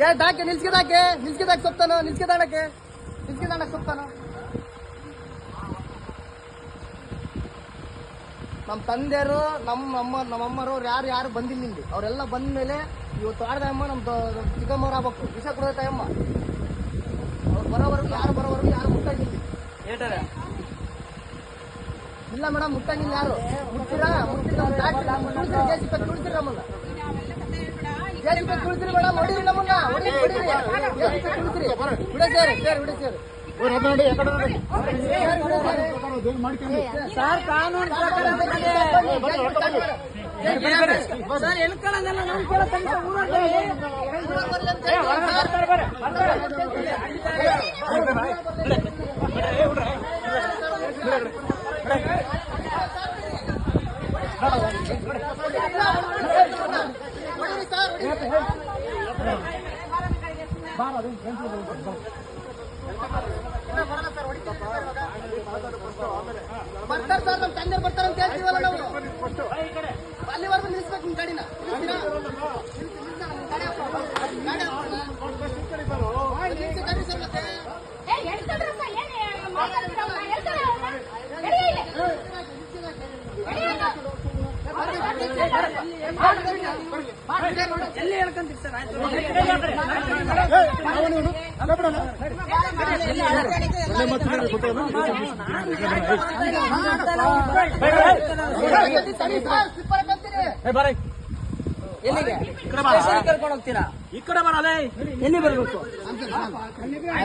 ಏ ದಾಕೆ ನಿಲ್ಸ್ಕಿದಾಕೆ ನಿಲ್ಸ್ಕಿದಾಕ್ ಸೊಪ್ತಾನು ನಿಲ್ಸ್ಕಿದಾಡಕ್ಕೆ ನಿಲ್ಸ್ಕಿದಾಡಕ್ ಸೊಪ್ತಾನು ನಮ್ಮ ತಂದೆಯರು ನಮ್ಮ ನಮ್ಮ ನಮ್ಮಮ್ಮರು ಯಾರು ಯಾರು ಬಂದಿಲ್ಲ ಇಲ್ಲಿ ಅವರೆಲ್ಲ ಬಂದ ಮೇಲೆ ಇವತ್ತು ಆಡದ ಅಮ್ಮ ನಮ್ಮ ಚಿಕ್ಕಮ್ಮವ್ರು ಆಗ್ಬೇಕು ವಿಷ ಕೊಡೋ ಅಮ್ಮ ಅವ್ರು ಬರೋವರೆಗೂ ಯಾರು ಬರೋವರೆಗೂ ಯಾರು ಮುಟ್ಟಂಗಿಲ್ಲ ಇಲ್ಲ ಮೇಡಮ್ ಮುಟ್ಟಂಗಿಲ್ಲ ಯಾರು ಮುಟ್ಟಿರ ತುಳಿಸಿರಿ ನಮ್ಮನ್ನ ಸೇರಿ ಸೇರಿ ಬಿಡ ಸೇರಿ ಸರ್ ಕಾನೂನು. ಸರ್ ಎಳ್ಕೊಳಂಗಲ್ಲ ನಮ್ ಕೂಡ ತನಕ ಊರಲ್ಲಿ ಬರ್ತಾರೆ ಸರ್ ನಮ್ಮ ತಂದೆ ಬರ್ತಾರೆ. ಅಂತ ಹೇಳ್ತೀವಲ್ಲ ನಾವು ಅಲ್ಲಿವರೆಗೂ ನಿಲ್ಸ್ಬೇಕು ನಿಮ್ ಗಾಡಿನ ಎಲ್ಲಿ ಹೇಳ್ಕೊಂತೀರಿ ಸರ್. ಎಲ್ಲಿಗೆ ಕರ್ಕೊಂಡು ಹೋಗ್ತೀರಾ ಈ ಕಡೆ ಬರೋದೇ. ಎಲ್ಲಿ ಬರ್ಬೇಕು?